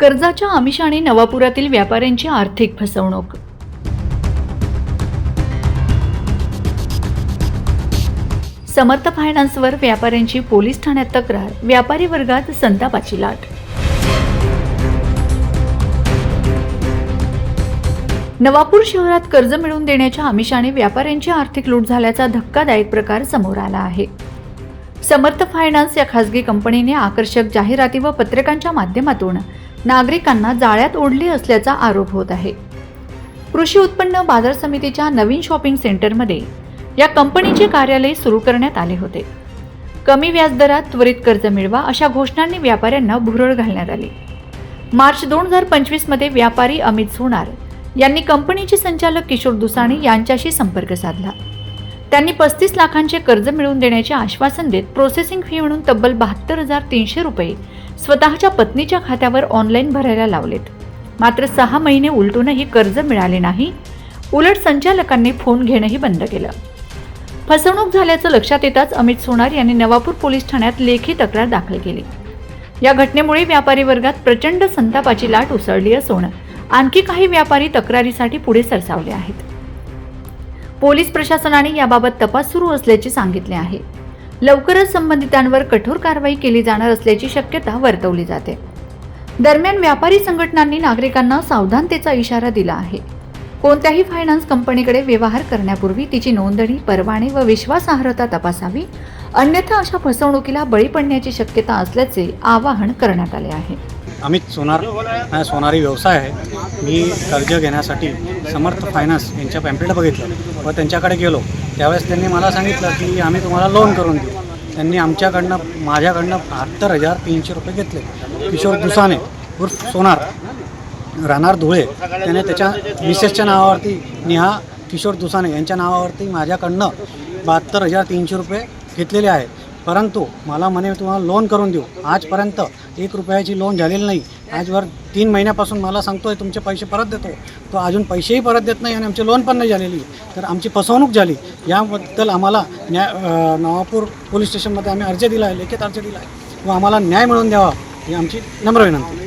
कर्जाच्या आमिषाने नवापुरातील व्यापाऱ्यांची आर्थिक फसवणूक. समर्थ फायनान्सवर व्यापाऱ्यांची पोलीस ठाण्यात तक्रार व्यापारी वर्गात संतापाची लाट. नवापूर शहरात कर्ज मिळवून देण्याच्या आमिषाने व्यापाऱ्यांची आर्थिक लूट झाल्याचा धक्कादायक प्रकार समोर आला आहे. समर्थ फायनान्स या खासगी कंपनीने आकर्षक जाहिराती व पत्रकांच्या माध्यमातून नागरिकांना जाळ्यात ओढले असल्याचा आरोप होत आहे. कृषी उत्पन्न बाजार समितीच्या नवीन शॉपिंग सेंटरमध्ये या कंपनीचे कार्यालय सुरू करण्यात आले होते. कमी व्याजदरात त्वरित कर्ज मिळवा अशा घोषणांनी व्यापाऱ्यांना भुरळ घालण्यात आली. मार्च दोन हजार पंचवीसमध्ये व्यापारी अमित सोनार यांनी कंपनीचे संचालक किशोर दुसाणी यांच्याशी संपर्क साधला. त्यांनी पस्तीस लाखांचे कर्ज मिळवून देण्याचे आश्वासन देत प्रोसेसिंग फी म्हणून तब्बल बहात्तर हजार तीनशे रुपये स्वतःच्या पत्नीच्या खात्यावर ऑनलाईन भरायला लावलेत. मात्र सहा महिने उलटूनही कर्ज मिळाले नाही. उलट संचालकांनी फोन घेणंही बंद केलं. फसवणूक झाल्याचं लक्षात येताच अमित सोनार यांनी नवापूर पोलीस ठाण्यात लेखी तक्रार दाखल केली. या घटनेमुळे व्यापारी वर्गात प्रचंड संतापाची लाट उसळली असून आणखी काही व्यापारी तक्रारीसाठी पुढे सरसावले आहेत. पोलीस प्रशासनाने याबाबत तपास सुरू असल्याचे सांगितले आहे. लवकरच संबंधितांवर कठोर कारवाई केली जाणार असल्याची शक्यता वर्तवली जाते. दरम्यान व्यापारी संघटनांनी नागरिकांना सावधानतेचा इशारा दिला आहे. कोणत्याही फायनान्स कंपनीकडे व्यवहार करण्यापूर्वी तिची नोंदणी परवाने व विश्वासार्हता तपासावी अन्यथा अशा फसवणुकीला बळी पडण्याची शक्यता असल्याचे आवाहन करण्यात आले आहे. अमित सोनार हा सोनारी व्यवसाय आहे. मी कर्ज घेण्यासाठी समर्थ फायनान्स यांच्या पॅम्पलेट बघितलं व त्यांच्याकडे गेलो. त्यावेळेस त्यांनी मला सांगितलं की आम्ही तुम्हाला लोन करून देऊ. त्यांनी आमच्याकडनं माझ्याकडनं बहात्तर हजार तीनशे रुपये घेतले. किशोर दुसाने उर्फ सोनार राहणार धुळे. त्याने त्याच्या मिसेसच्या नावावरती नेहा किशोर दुसाने यांच्या नावावरती माझ्याकडनं बहात्तर हजार तीनशे रुपये घेतलेले आहे परंतु मला म्हणे तुम्हाला लोन करून देऊ. आजपर्यंत एक रुपयाची लोन झालेली नाही. आजवर तीन महिन्यापासून मला सांगतो आहे तुमचे पैसे परत देतो. तो अजून पैसेही परत देत नाही आणि आमचे लोन पण नाही झालेली. तर आमची फसवणूक झाली. याबद्दल आम्हाला न्याय नवापूर पोलीस स्टेशनमध्ये आम्ही अर्ज दिला आहे लेखित अर्ज दिला आहे व आम्हाला न्याय मिळवून द्यावा ही आमची नम्र विनंती.